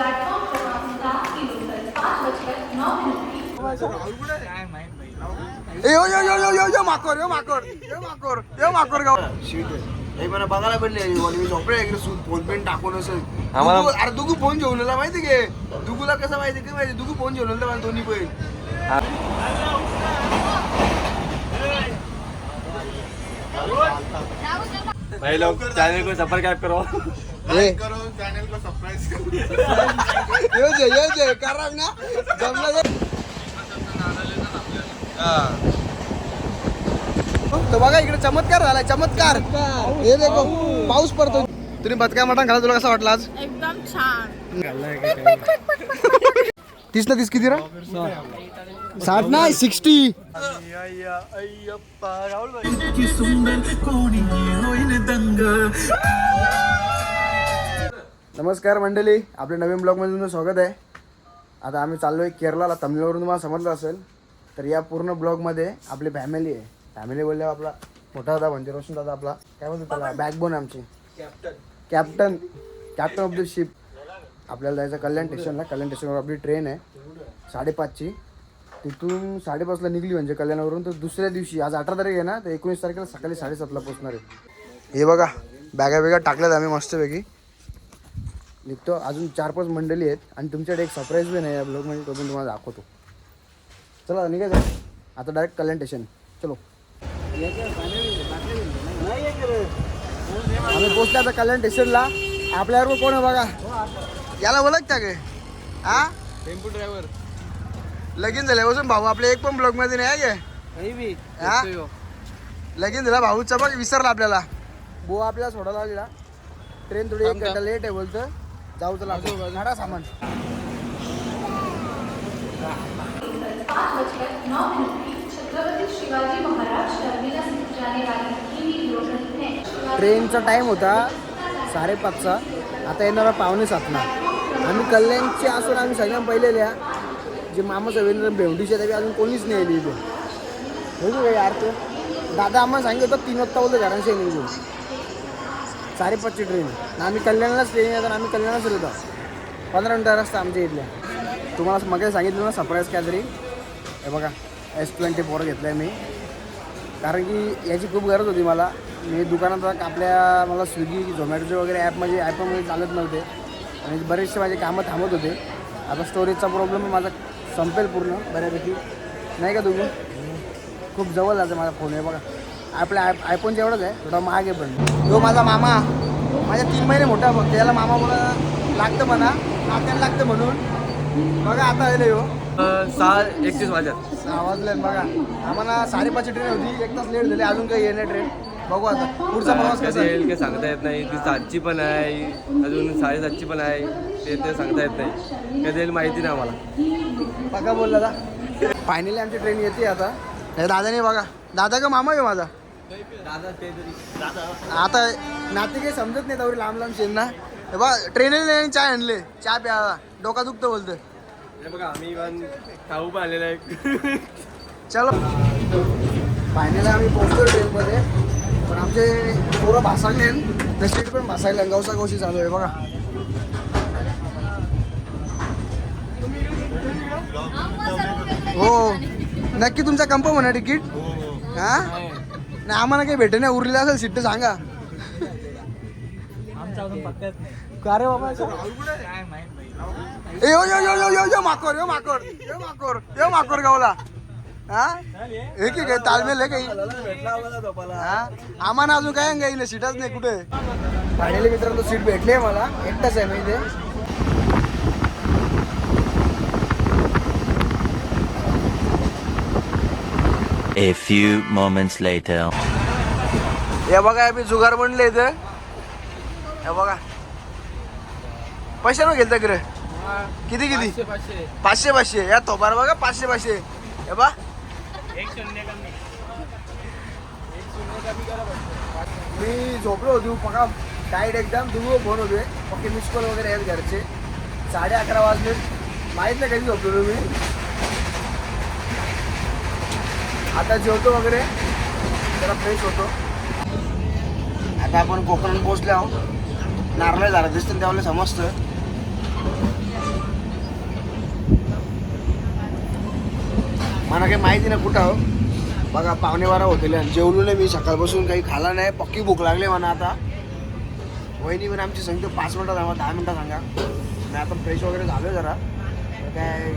Platform क्रमांक सात की मुदत पाच बजकर नौ मिनट की ए, यो यो यो यो यो यो माकोर यो माकोर माकोर यो माकोर गाव. मला बघायला भेटले. मी इकडे सूट फोन पेन टाकून असेल अरे दुगू फोन जेवलेला माहिती घे दुगूला कसं माहिती काय माहिती? दुगू फोन जेवलेला मला दोन्ही पण. भाई लोग चैनल को सब्सक्राइब करो यो जे यो जे कारण ना? जमलं तर- बघा इकडे चमत्कार झालाय चमत्कार. हे देखो पाऊस पडतो तुम्ही बदका मटण खाला तुला कसा वाटला आज? एकदम छान. तीस ना तीस किती रा? साठ नाही सिक्स्टी. नमस्कार मंडळी आपल्या नवीन ब्लॉगमध्ये तुमचं स्वागत आहे. आता आम्ही चाललो आहे केरळला तमिळवरून तुम्हाला समजलं असेल तर या पूर्ण ब्लॉगमध्ये आपली फॅमिली आहे. फॅमिली बोलल्यावर आपला मोठा दादा म्हणजे रोशन दादा आपला काय म्हणतो त्याला? बॅकबोन आमची. Captain captain of the ship आपल्याला जायचं कल्याण स्टेशनला कल्याण स्टेशनवर आपली ट्रेन आहे. साडेपाचची. तिथून साडेपाचला निघली म्हणजे कल्याणावरून. तर दुसऱ्या दिवशी आज अठरा तारीख आहे ना तर एकोणीस तारखेला सकाळी साडेसातला पोचणार आहे. हे बघा बॅगा बिगा टाकल्यात आम्ही मस्तपैकी. निघतो. अजून चार पाच मंडळी आहेत आणि तुमच्याकडे एक सरप्राईज पण आहे या ब्लॉगमध्ये तो पण तुम्हाला दाखवतो. चला निघायचं आता डायरेक्ट कल्याण स्टेशन चलो. आम्ही पोचलो आता कल्याण स्टेशनला आपल्याबरोबर कोण आहे बघा? याला ओळखता काय हा टेम्पो ड्रायव्हर लगीन झाल्यापासून भाऊ आपल्या एक पण ब्लॉगमध्ये नाही आहे हा? लगीन झाला. भाऊचा बघ विसरला आपल्याला. भाऊ आपल्याला सोडायला आलेला ट्रेन थोडी एक घंटा लेट आहे बोलतं जाऊ चला. झाडा सामान. ट्रेनचा टाईम होता साडेपाचचा. आता येणारा पावणे सातला. आम्ही कल्याणचे असून आम्ही सगळ्यात पहिले लिहा जे मामा सगळे भेवडीचे तरी अजून कोणीच नाही आली इथे. होईल काय यार ते? दादा आम्हाला सांगितलं होतं तीन वाजता बोलतो घरांशी निघून साडेपाचची ट्रेन आम्ही कल्याणलाच ट्रेन येतात आम्ही कल्याणच येतो पंधरा मिनटं रस्ता आमच्या इथल्या. तुम्हाला मग सांगितलं ना सरप्राईज काहीतरी. हे बघा एस ट्वेंटी फोर घेतलं आहे मी. कारण की याची खूप गरज होती मला. मी दुकानात आपल्या मला स्विगी झोमॅटोचे वगैरे ॲप म्हणजे ॲपमध्ये चालत नव्हते. आणि बरेचसे माझे कामं थांबत होते. आता स्टोरेजचा प्रॉब्लेम माझा संपेल पूर्ण बऱ्यापैकी. नाही का तुम्ही? खूप जवळ जातं माझा फोन आहे बघा. आपल्या आय आयफोनच्या एवढंच आहे थोडा महाग आहे पण. तो माझा मामा माझ्या तीन महिने मोठा बघ त्याला मामा बोला लागतं म्हणा नात्याला लागतं म्हणून. बघा आता आले हो सहा एकतीस वाजत सहा वाजले बघा. आम्हाला साडेपाचची ट्रेन होती एक तास लेट झाली अजून काही येणे ट्रेन बघू आता पुढचा प्रवास कसा येईल काही सांगता येत नाही ती सातची पण आहे अजून साडेसातची पण आहे ते ते सांगता येत नाही. कधी येईल माहिती नाही आम्हाला. बघा बोलला दादा. फायनली आमची ट्रेन येते आता. दादाने बघा दादा का मामा आहे माझा? दादा ते तरी. आता नाते काही समजत नाही तेवढी लांब लांब शेन ना हे बघा ट्रेनने चाय आणले. चहा प्यायला डोका दुखतं बोलतं हे बघा आम्ही पण खाऊ पण आलेला आहे. चलो. फायनली आम्ही पोहोचतो ट्रेनमध्ये. पण आमचे पोरं भासागले तर सीट पण भासायला गवसा गवशी चालू आहे बघा. हो. नक्की तुमचा कन्फर्म होणार तिकीट हा. नाही आम्हाला काही भेटे नाही उरलेलं असेल सीट सांगा. का रे बाबा यो यो यो यो यो यो माकोर यो माकोर यो माकोर यो माकोर गावला. हा? हे की काय तालमेल आहे काही? हा? आम्हाला अजून काय काही सीटच नाही कुठे. फायनली मित्रांनो सीट भेटली आहे मला. एकटाच आहे मी A few moments later. हे बघा मी जुगार म्हणले इथे. हे बघा. पैसे न गेलता इकडे किती किती? पाचशे पाचशे. या थोबार बघा पाचशे पाचशे. हे बा मी झोपलो होतो बघा टाईट एकदम दुर्व फोन होते ओके मिस कॉल वगैरे आहेत घरचे. साडे अकरा वाजले. माहीत नाही कधी झोपलो मी. आता जेवतो वगैरे. जरा फ्रेश होतो. आता आपण कोकणात पोहोचले आहोत. नारळ झाला दिसतं त्यावेळेला समजतं मला काही माहिती नाही कुठं आहो बघा पावणे बारा होतेले आणि जेवलो नाही मी. सकाळपासून काही खाला नाही. पक्की भूक लागले म्हणा आता. वहिनी पण आमची सांगतो पाच मिनटं जावं दहा मिनटं सांगा. मी आता फ्रेश वगैरे झालो जरा. काय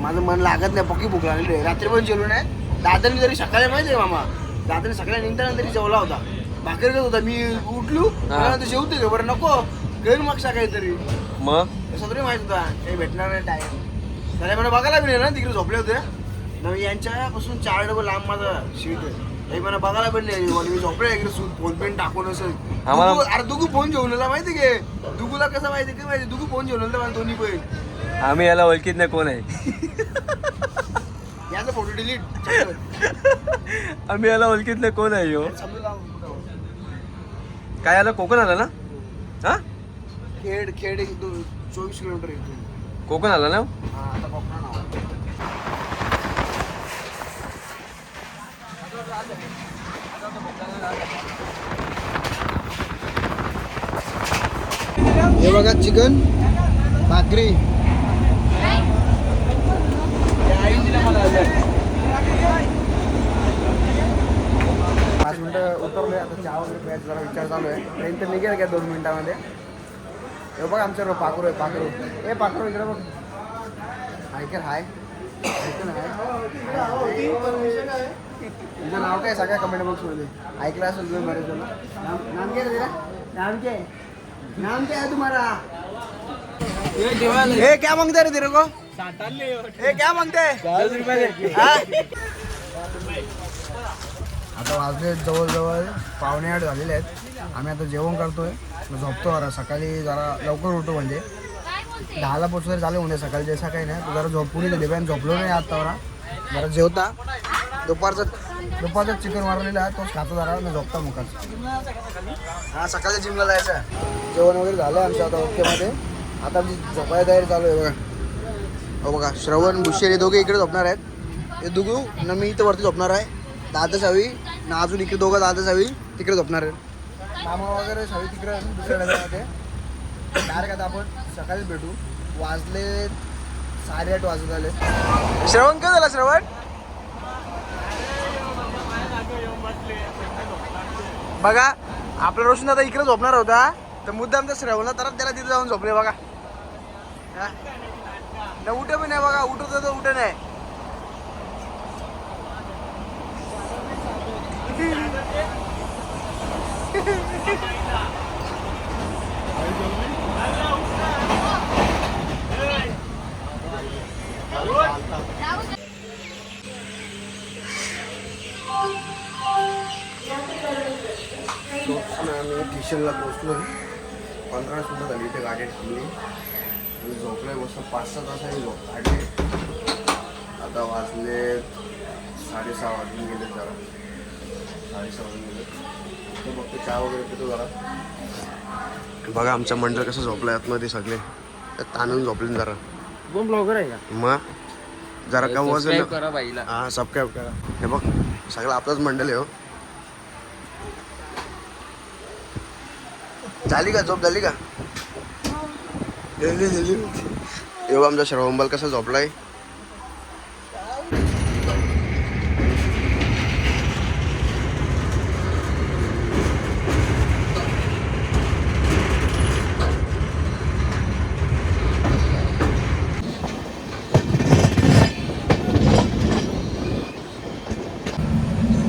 माझं मन लागत नाही. पक्की भूक लागली. रात्री पण जेवलो नाही. दादानी जरी सकाळी माहिती आहे मामा? दादानी सकाळी निघताना तरी जेवला होता. भाकर करत होता. मी उठलो म्हणतो, जेवते का बरं नको. घेऊन मग सकाळी तरी. मग? तरी माहीत होता. काही भेटणार नाही टाईम त्याला मला बघायला नाही ना तिकडे झोपले होते. ना यांच्यापासून चार डबल लांब माझं सीट आहे. काही मला बघायला पण नाही. मी झोपले इकडे सूट फोन पेन टाकून असं. आम्हाला- दुगू- अरे दुगू फोन जेवलेला माहिती घे दुगूला कसं माहिती काय माहिती दुगू फोन जेवलेला मला दोन्ही पण. आम्ही याला ओळखीत नाही कोण आहे? याचा फोटो डिलीट आम्ही याला ओळखीत नाही कोण आहे यो? काय आला कोकण आला ना? हा? खेड खेड एक दो- चोवीस किलोमीटर इथून कोकण आला ना? हा आता. हे बघा चिकन भाकरी. पाच मिनटं उतरलोय. आता चहा वगैरे प्यायचा जरा विचार चालू आहे ट्रेन तर निघेल का दोन मिनिटामध्ये? हे बघ आमच्यावर पाखरू आहे पाखरू. ए पाखरू इकडे बघ. ऐकर हाय. तुझं नाव काय? सगळ्या कमेंट बॉक्समध्ये ऐकलं असेल तुम्ही जण नाम क्या है तेरा नाम क्या? नाम क्या है तुम्हारा ए क्या मांगते रे तेरे को? ए क्या मांगते? हाँ? आता वाजले जवळजवळ पावणे आठ झालेले आहेत. आम्ही आता जेवण करतोय. झोपतो जरा. सकाळी जरा लवकर उठतो म्हणजे. दहाला पोचले झाले म्हणजे सकाळी. जसा काही नाही. तो जरा झोपून येते पण झोपलो नाही आता जरा. जरा जेवता. दुपारचं दुपारचं चिकन मारलेलं आहे. तोच खातो जरा. आणि झोपता मुखात हा सकाळच्या जिमला जायचं आहे. जेवण वगैरे झालं आमचं आता ओकेमध्ये आता आमची झोपायला तयारी चालू आहे बघा. हो बघा श्रवण भुशेर हे दोघे इकडे झोपणार आहेत. हे दोघं न मी इथं वरती झोपणार आहे. दादा सावी ना अजून इकडे दोघं दादा सावी तिकडे झोपणार आहेत. मामा वगैरे सावी तिकडे आहे, दुसऱ्या डब्यामध्ये डायरेक्ट आता आपण सकाळीच भेटू. वाजले साडेआठ वाजत आले. श्रवण काय झालं श्रवण? बघा आपला रोशन दादा इकडे झोपणार होता. तर मुद्दाम त्या श्रवणला तर त्याला तिथे जाऊन झोपले बघा? ना उठे पण नाही बघा उठत होतं उठे नाही. आम्ही स्टेशनला पोचलो पंधरा सुद्धा झाली इथे गाडी थांबली आणि झोपलोय मस्त पाच सहा तासांनी झोप काढली आता वाजले साडेसहा वाजून गेले जरा. साडेसहा वाजून गेले. तर फक्त चहा वगैरे पितो जरा. बघा आमच्या मंडळ कसं झोपलं आतमध्ये सगळे. ताणून झोपले जरा. कोण ब्लॉगर आहे का? मग जरा कम वजन करा बाईला. हा सबस्क्राईब करा. हे बघ सगळं आपलंच मंडळ आहे हो. झाली का? झोप झाली का? आमचा श्रवंबल कसा झोपलाय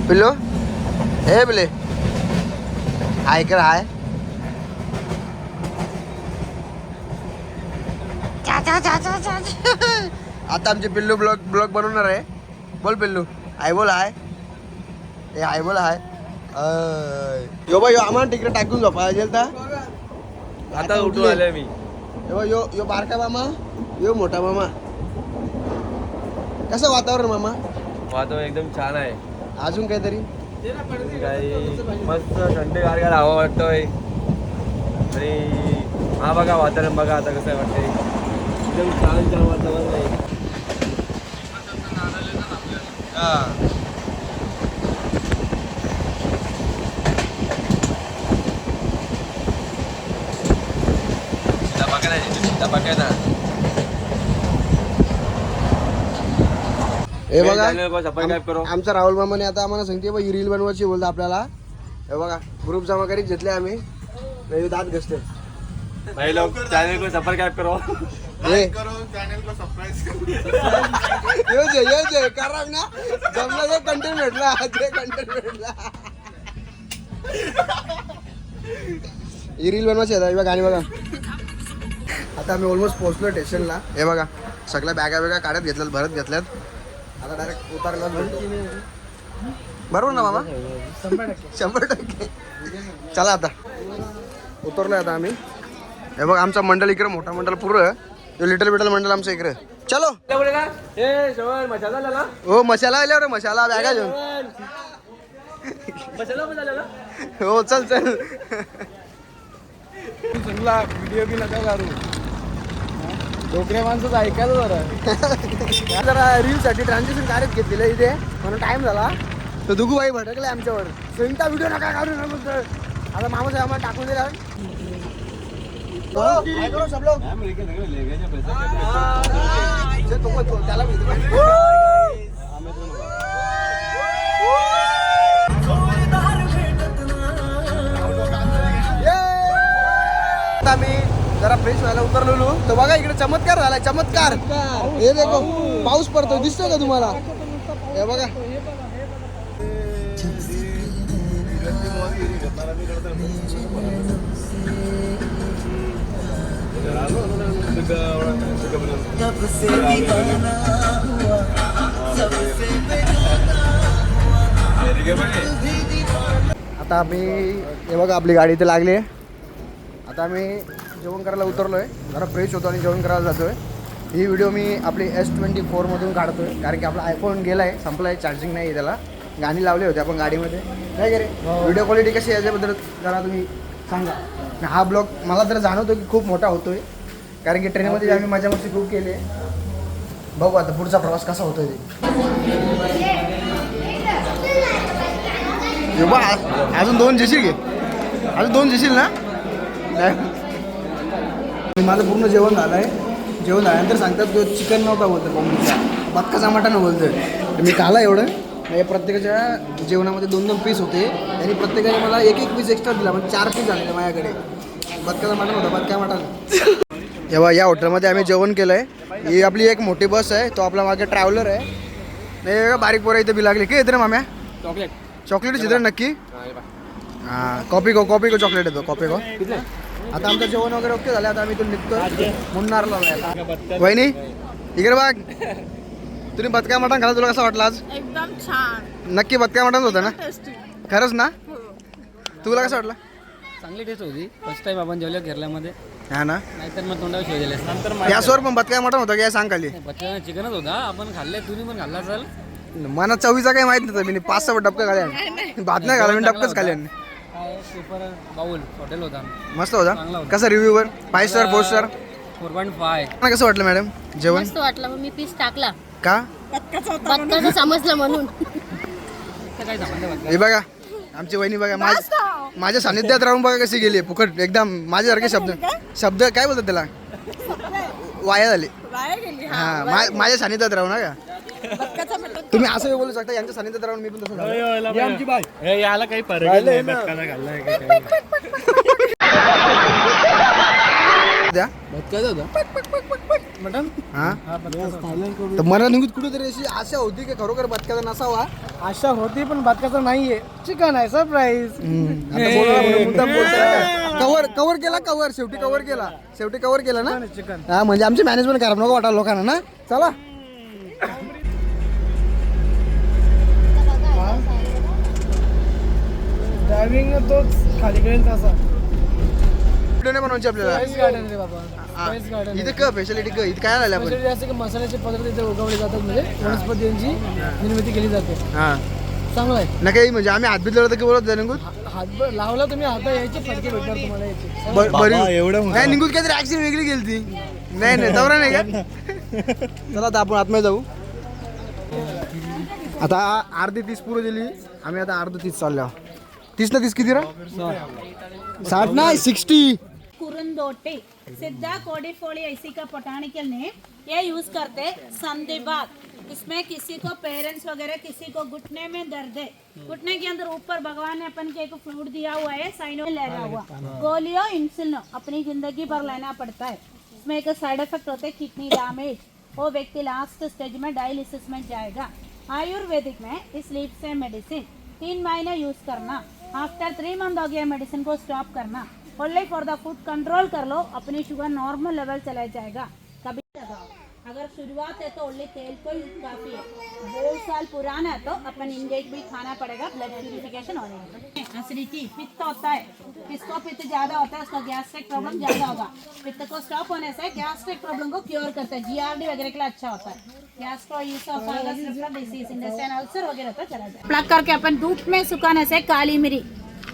पिल्लो? हे पिले हाय कर हाय। आता आमचे पिल्लू ब्लॉग ब्लॉग बनवणार आहे. बोल पिल्लू. हाय बोल हाय. ए हाय बोल हाय. यो बा यो आम्हाला तिकडे टाकून झोपा पाहिजे तर आता उठून आलोय मी. यो यो यो बारका मामा यो मोठा मामा. कसं वातावरण मामा? वातावरण एकदम छान आहे. अजून काहीतरी? काही मस्त थंडगार गार हवा वाटतोय. आणि हा बघा वातावरण बघा आता कसं वाटतंय. एकदम छान छान वातावरण आहे सीता बघा ना सीता बघा ना हे. बघा आमचा राहुल मामाने आता आम्हाला सांगते बघ रील बनवायची बोलतो आपल्याला. हे बघा ग्रुप जमा करीत घेतले आम्ही. नाही दात घसते भाई लोग चैनल को सब्सक्राइब करो. येऊ दे येऊ दे कारण ना. जमला ते कंटेंट भेटला ते कंटेंट भेटला. ही रील बनवायची आहे बघा गाणी बघा. आता आम्ही ऑलमोस्ट पोहोचलो स्टेशनला हे बघा सगळ्या बॅगा बिगा काढत घेतल्यात भरत घेतल्यात. आता डायरेक्ट उतारला बरोबर ना मामा? शंभर टक्के. चला आता. उतरलोय आता आम्ही. हे बघ आमचा मंडळ इकडे मोठा मंडळ पूर्ण लिटल बिटल मंडळ आमचं इकडे. चलो. हो मसाला आल्यावर मसाला बॅगा घेऊन हो चल चल. चांगला व्हिडिओ बी नका करू डोकरे माणसं ऐकायला जरा. जरा रीलसाठी ट्रान्झॅक्शन काढत घेतलेलं इथे. म्हणून टाइम झाला. तर दुगूबाई भटकले आमच्यावर. संगता व्हिडिओ नका काढू ना आता मामा साहेब आम्हाला टाकून दिला. आम्ही जरा फ्रेश व्हायला उतरलेलो. तर बघा इकडे चमत्कार झालाय चमत्कार. हे देखो पाऊस पडतो दिसतोय का तुम्हाला? हे बघा. आता आम्ही हे बघा आपली गाडी इथे लागली आहे. आता आम्ही जेवण करायला उतरलो आहे जरा फ्रेश होतो आणि जेवण करायला जातो आहे ही व्हिडिओ मी आपली एस ट्वेंटी फोरमधून काढतो आहे कारण की आपला आयफोन गेला आहे संपला आहे चार्जिंग नाही आहे त्याला. गाणी लावले होते आपण गाडीमध्ये. नाही रे? व्हिडिओ क्वालिटी कशी याच्याबद्दल जरा तुम्ही सांगा. हा ब्लॉग मला तर जाणवतो की खूप मोठा होतो आहे कारण की ट्रेनमध्ये आम्ही मजा मस्ती खूप केली. आहे बघू आता पुढचा प्रवास कसा होतोय ते. आ- अजून दोन जेशील घे अजून दोन जेशील ना? नाही. माझं पूर्ण जेवण झालं आहे जेवण झाल्यानंतर सांगतात तो चिकन नव्हता बोलतो कोंबडीचा बक्काचा मटण बोलतोय. मी खाला एवढं. म्हणजे प्रत्येकाच्या जेवणामध्ये दोन दोन पीस होते. आणि प्रत्येकाने मला एक एक पीस एक्स्ट्रा दिला म्हणजे चार पीस झाले माझ्याकडे. बदकाचा मटण होता बदका मटण. तेव्हा या हॉटेलमध्ये आम्ही जेवण केलं आहे ही आपली एक मोठी बस आहे तो आपला मागे ट्रॅव्हलर आहे. नाही बारीक पोरं इथे बी लागली. काय येते रे माम्या? चॉकलेट चॉकलेट चित्र नक्की. हां कॉपी को कॉपी को चॉकलेट येतो कॉपी को आता आमचं जेवण वगैरे ओके झालं आता आम्ही इथून निघतो मुन्नारला वहिनी इकडे बघ. तुम्ही बदका मटण खाला तुला कसं वाटलं आज? एकदम छान. नक्की बदका मटण होतं ना? टेस्टी खरंच ना? तुला कसं वाटलं? चांगली टेस्ट होती. फर्स्ट टाइम आपण जेवलो केरळमध्ये. हा ना? नाहीतर मग तोंडावर शिवाय दिले नंतर गॅसवर पण बदका मटण होतं काय सांग खाली. बच्चा चिकनच होता. आपण खाल्ले तुम्ही पण खाल्ला असाल. मला चवीचा काही माहीत नव्हतं. मी पाच सहा डबका खाल्या भात नाही खाला मी डबकच खाले काय पेपर बाउल हॉटेल होता. मस्त चांगला होता. होता. कसा रिव्ह्यू वर? Five star four star four point five कसं वाटलं मॅडम जेवण मस्त वाटलं मग मी पीस टाकला का समजलं म्हणून हे बघा आमची वहिनी बघा माझ- माझ्या सानिध्यात राहून बघा कशी गेली फुकट एकदम माझ्यासारखे शब्द शब्द काय बोलतात त्याला वाया झाले वाया गेली हा मा- माझ्या सानिध्यात राहू ना का तुम्ही असं बोलू शकता यांच्या सानिध्यात राहून मी पण तसं झालो. आमची बाय याला काही फरक नाही बदकाला खाल्लाय द्या. मटन हा? तर मला निघूत कुठेतरी अशी आशा होती की खरोखर बदकाचा नसावा? आशा होती पण बदकाचं नाहीये. चिकन आहे सरप्राईज कवर कवर केला कवर शेवटी कवर केला. शेवटी कवर केला ना? चिकन हा म्हणजे आमची मॅनेजमेंट खराब नको वाटायला लोकांना ना? चला. ड्रायव्हिंग तोच खाली करेल तसा. नाही बनवायची आपल्याला. गार्डन रे बाबा. हा. गार्डन इथे क स्पेशालिटी क? इथे काय आलं आपण? म्हणजे असं की मसाल्याचे पदार्थ इथे उगवले जातात म्हणजे वनस्पतींची निर्मिती केली जाते. हा. चांगलं आहे. ना काही म्हणजे आम्ही हात बितलं तर की बोलत निघूत हात लावला तुम्ही हाता यायचे फटके भेटणार तुम्हाला याचे बर- एवढं नाही निघूत काहीतरी ऍक्सिडेंट वेगळी गेली ती नाही नाही दौरा नाही का? चला आता आपण आतमध्ये जाऊ. आता अर्धी तीस पुरं दिली. आम्ही आता अर्ध तीस चाललो. तीस ना तीस किती रा? साठ नाही सिक्स्टी कुरंदोटे सिद्धा कोडिफोली ऐसी का पोटानिकल ने ये यूज़ करते संधिबात इसमें किसी को पेरेंट्स वगैरह किसी को घुटने में दर्द है घुटने के अंदर ऊपर भगवान ने अपन के एक फ्लूट दिया हुआ है साइनो में लगा हुआ गोलियों इंसुलिन अपनी ज़िंदगी भर लेना पड़ता है इसमें एक साइड इफ़ेक्ट होते हैं किडनी डैमेज वो व्यक्ति लास्ट स्टेज में डायलिसिस में जाएगा आयुर्वेदिक में इस लीफ से मेडिसिन तीन महीने यूज़ करना आफ्टर थ्री मंथ हो गया मेडिसिन को स्टॉप करना only for the food control कर लो अपनी शुगर नॉर्मल लेवल चला जाएगा। कभी लगाओ। अगर शुरुआत है तो ओनली तेल को ही काफ़ी है। दो साल पुराना है तो अपन इंडेक भी खाना पड़ेगा ब्लड प्यूरिफिकेशन होने के एसिडिटी पित्त होता है। किसको पित्त ज़्यादा होता है उसका गैस्ट्रिक प्रॉब्लम ज़्यादा होगा। पित्त को स्टॉप होने से गैस्ट्रिक प्रॉब्लम को क्योर करता है। जीआरडी वगैरह के लिए अच्छा होता है। तो चला जाए प्लग करके अपन धूप में सुखाने से काली मिरी।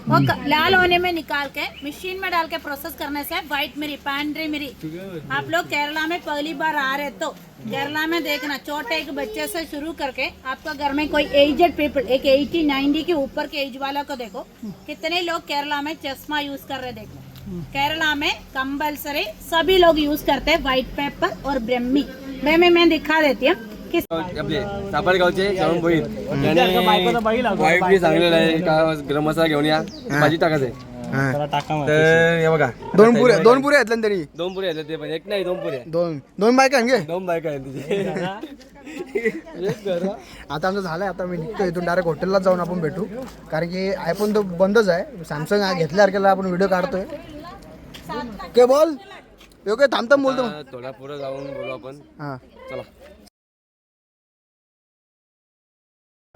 वो लाल होने में निकाल के मशीन में डाल के प्रोसेस करने से व्हाइट मिरी, पैंड्री मिरी। आप लोग केरला में पहली बार आ रहे तो केरला में देखना, छोटे एक बच्चे से शुरू करके आपका घर में कोई एजेड पीपल एक 80 90 के ऊपर के एज वाला को देखो, कितने लोग केरला में चश्मा यूज़ कर रहे देखो। केरला में कंपल्सरी सभी लोग यूज़ करते हैं व्हाइट पेपर और ब्रह्मी। ब्रह्मी, मैं दिखा देती हूँ। आपले सापडगावचे श्रावण भोईर त्याने वाईफने सांगलेलं आहे का गरम मसाला घेऊन या. भाजी टाकायचंय तर हे बघा. दोन पुरे दोन पुरे आहेत ना तरी? दोन पुरे आहेत ते पण. एक नाही दोन पुरे दोन दोन बायका घे दोन बायका आहेत आता आमचं झालंय. आता मी निघतो इथून डायरेक्ट हॉटेलला जाऊन आपण भेटू. कारण की आयफोन तो बंदच आहे. सॅमसंग घेतल्यासारख्याला आपण व्हिडिओ काढतोय. के बोल. यो काय थांबताम बोलतो. आता थोडा पुढे जाऊन बोलू आपण. हा. चला.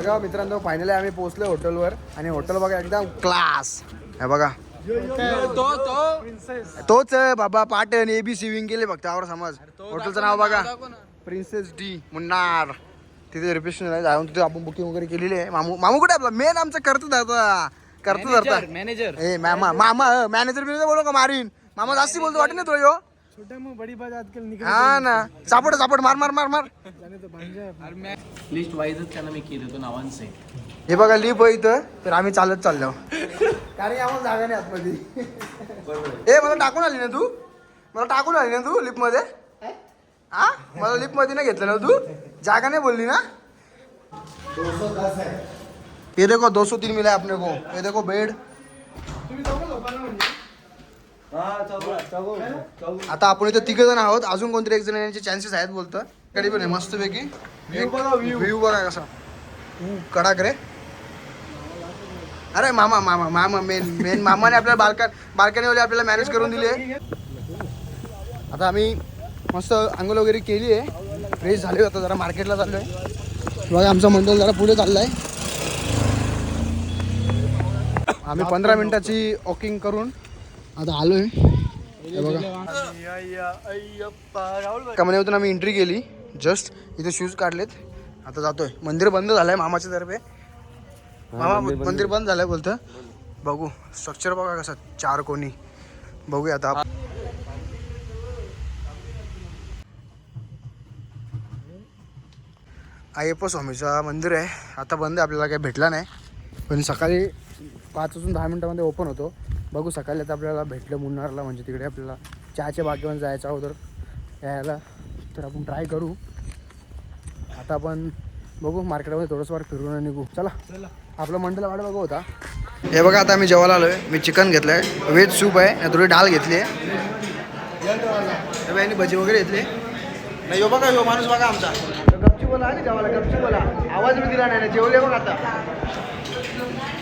बघा मित्रांनो फायनली आम्ही पोहोचलो हॉटेलवर आणि हॉटेल बघा एकदम क्लास हे बघा. तोच बाबा पाटण ए बी सिविंग केले फक्त आवर समज. हॉटेलचं नाव बघा. Princess de Munnar. तिथे रिसेप्शन आहे जाऊन तिथे आपण बुकिंग वगैरे केलेली आहे. मामू मामू कुठे आपला? मेन आमचं करतो धरता करतो धरता मॅनेजर ए मामा मामा मॅनेजर बिनेजर बोलो का मारीन? मामा जास्ती बोलतो वाटेल ना यो? छोटे मग बडी बाज आजकाल हा ना. सापड सापड मार मार मार मार. लिस्ट वाईजच त्यांना मी केलं होतं नावांचे. हे बघा लिप इथं. तर आम्ही चालत चाललो. कारण आम्हाला जागा नाही आतमध्ये. ए मला टाकून आली ना तू? मला टाकून आली ना तू लिपमध्ये हा? मला लिपमध्ये नाही घेतलं ना तू? जागा नाही बोलली ना? ये देखो दो सौ तीन मिला है अपने को. ये देखो बेड. आता आपण इथं तिघ जण आहोत. अजून कोणतरी एक जण येण्याचे चान्सेस आहेत बोलतं. कडे पण आहे मस्त पैकी व्ह्यू बघा कसा. कडाक रे. अरे मामा मामा मामा मेन मेन मामाने आपल्याला बाल्कन बाल्कनीवाले आपल्याला मॅनेज करून दिली आहे. आता आम्ही मस्त अंघोळ वगैरे केली आहे. फ्रेश झाले आता जरा मार्केटला चाललो आहे बघा आमचा मंडळ जरा पुढे चाललाय. आम्ही पंधरा मिनिटाची वॉकिंग करून आता आलोय. बघा. कमनेतून आम्ही एंट्री केली. जस्ट इथे शूज काढलेत. आता जातोय. मंदिर बंद झालंय मामाच्या तर्फे. मामा मंदिर बंद. झालंय बोलतं. बघू. स्ट्रक्चर बघा कसं. चार कोणी. बघूया आता. अय्यप्पा स्वामीचं मंदिर आहे. आता बंद आहे. आपल्याला काही भेटला नाही. पण सकाळी पाच वाजून दहा मिनटामध्ये ओपन होतो. बघू सकाळी आता आपल्याला भेटलं मुन्नारला म्हणजे तिकडे आपल्याला चहाच्या बागेवर जायचं अगोदर. यायला तर आपण ट्राय करू. आता आपण बघू मार्केटमध्ये थोडंसं वार फिरून आणि निघू. चला. आपलं मंडळ वाट बघू होता. हे बघा आता मी जेवायला आलोय. मी चिकन घेतलं आहे व्हेज सूप आहे. आणि थोडी डाळ घेतली आहे. हे भजी वगैरे घेतले. नाही यो बघा यो माणूस बघा आमचा. गपची बोला आली जेवायला गपची बोला. आवाज बी दिला नाही जेवले बघ आता.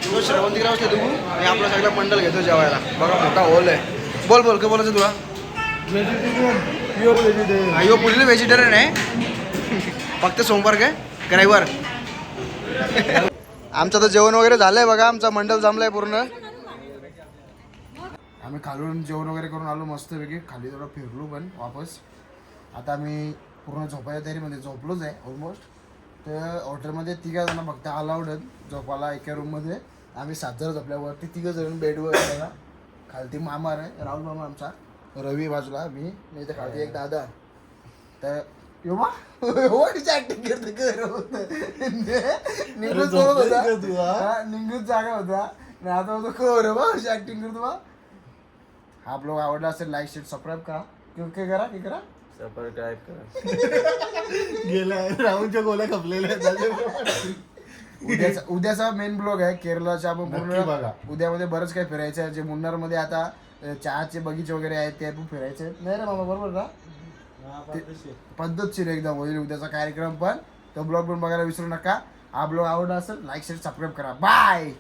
तो श्रवंतीराव ते तू आणि आपलं सगळं मंडळ घेतो जेवायला. बघा मोठा हॉल आहे. बोल बोल काय बोलायचं तुला? हा, यो पुढील व्हेजिटेरियन आहे. फक्त सोमवार काय? का रविवार? आमचं तर जेवण वगैरे झालंय बघा. आमचा मंडळ जमलाय पूर्ण. आम्ही खालून जेवण वगैरे करून आलो मस्तपैकी. खाली थोडं फिरलो पण वापस. आता आम्ही पूर्ण झोपायच्या तयारीमध्ये झोपलोच आहे ऑलमोस्ट तर हॉटेलमध्ये तिघा जण फक्त अलाउड आहेत. झोपायला एका रूममध्ये आम्ही सात जण झोपल्यावरती तिघं जण बेडवर आहे खालती मामा आहे राहुल मामा आमचा. रवी बाजूला मी नाही तर खालती एक दादा. तर मा हो ऍक्टिंग करते कर बोलत होता. जागा होता. आणि आता होतो कर बा ऍक्टिंग करतो बा. हा ब्लॉग आवडला असेल लाईक शेअर सबस्क्राईब करा. किंवा काय करा काय करा? सबस्क्राईब करा. गेलाय. राहूनच्या गोल्या खपलेल्या उद्याचा उद्याचा मेन ब्लॉग आहे केरळाच्या आपण पूर्ण बघा. उद्यामध्ये बरंच काही फिरायचं आहे. जे मुन्नारमध्ये आता चहाचे बगीचे वगैरे आहेत ते पण फिरायचे. नाही रे मामा बरोबर ना ते- पद्धतशीर एकदम होईल उद्याचा कार्यक्रम पण. तो ब्लॉग पण बघायला विसरू नका. हा ब्लॉग आवडला असेल लाईक शेअर सबस्क्राईब करा. बाय